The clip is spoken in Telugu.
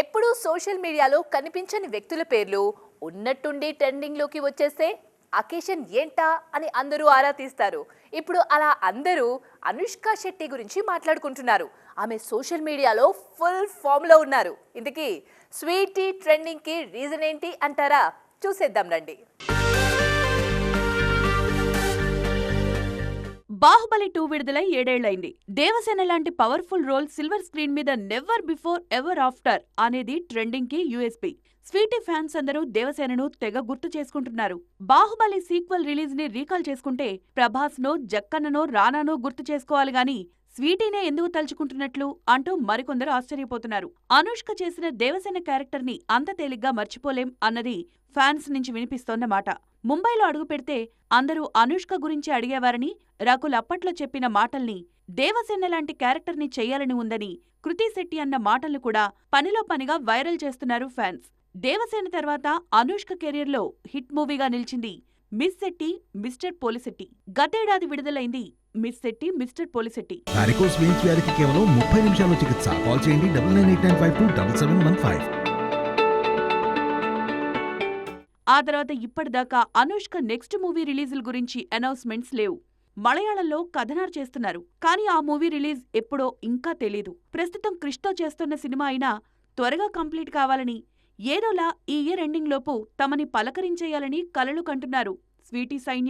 ఎప్పుడూ సోషల్ మీడియాలో కనిపించని వ్యక్తుల పేర్లు ఉన్నట్టుండి ట్రెండింగ్లోకి వచ్చేస్తే అకేషన్ ఏంటా అని అందరూ ఆరా తీస్తారు. ఇప్పుడు అలా అందరూ అనుష్క శెట్టి గురించి మాట్లాడుకుంటున్నారు. ఆమె సోషల్ మీడియాలో ఫుల్ ఫామ్లో ఉన్నారు. ఇందుకీ స్వీటీ ట్రెండింగ్కి రీజన్ ఏంటి అంటారా? చూసేద్దాం రండి. బాహుబలి టూ విడుదలై ఏడేళ్ళైంది. దేవసేన లాంటి పవర్ఫుల్ రోల్ సిల్వర్ స్క్రీన్ మీద నెవర్ బిఫోర్ ఎవర్ ఆఫ్టర్ అనేది ట్రెండింగ్కి యూఎస్పీ. స్వీటీ ఫ్యాన్స్ అందరూ దేవసేనను తెగ గుర్తు చేసుకుంటున్నారు. బాహుబలి సీక్వెల్ రిలీజ్ని రీకాల్ చేసుకుంటే ప్రభాస్ నో జక్కన్ననో రానానో గుర్తు చేసుకోవాలి గాని స్వీటీనే ఎందుకు తలుచుకుంటున్నట్లు అంటూ మరికొందరు ఆశ్చర్యపోతున్నారు. అనుష్క చేసిన దేవసేన క్యారెక్టర్ని అంత తేలిగ్గా మర్చిపోలేం అన్నది ఫ్యాన్స్ నుంచి వినిపిస్తోన్నమాట ముంబైలో అడుగుపెడితే అందరూ అనుష్క గురించి అడిగేవారని రకుల్ అప్పట్లో చెప్పిన మాటల్ని దేవసేన లాంటి క్యారెక్టర్ని చెయ్యాలని ఉందని కృతి శెట్టి అన్న మాటలు కూడా పనిలో పనిగా వైరల్ చేస్తున్నారు ఫ్యాన్స్. దేవసేన తర్వాత అనుష్క కెరీర్లో హిట్ మూవీగా నిలిచింది మిస్ శెట్టి మిస్టర్ పోలిశెట్టి. గతేడాది విడుదలైంది మిస్ శెట్టి మిస్టర్ పోలిశెట్టి. వ్యాధికి కేవలం ముప్పై నిమిషాల్లో చికిత్స. కాల్ చేయండి ఆ తర్వాత ఇప్పటిదాకా అనుష్క నెక్స్ట్ మూవీ రిలీజుల గురించి అనౌన్స్మెంట్స్ లేవు. మలయాళంలో కథనాలు చేస్తున్నారు. కానీ ఆ మూవీ రిలీజ్ ఎప్పుడో ఇంకా తెలీదు. ప్రస్తుతం క్రిష్తో చేస్తున్న సినిమా అయినా త్వరగా కంప్లీట్ కావాలని ఏదోలా ఈ ఇయర్ ఎండింగ్ లోపు తమని పలకరించేయాలని కలలు కంటున్నారు స్వీటీ సైన్యం.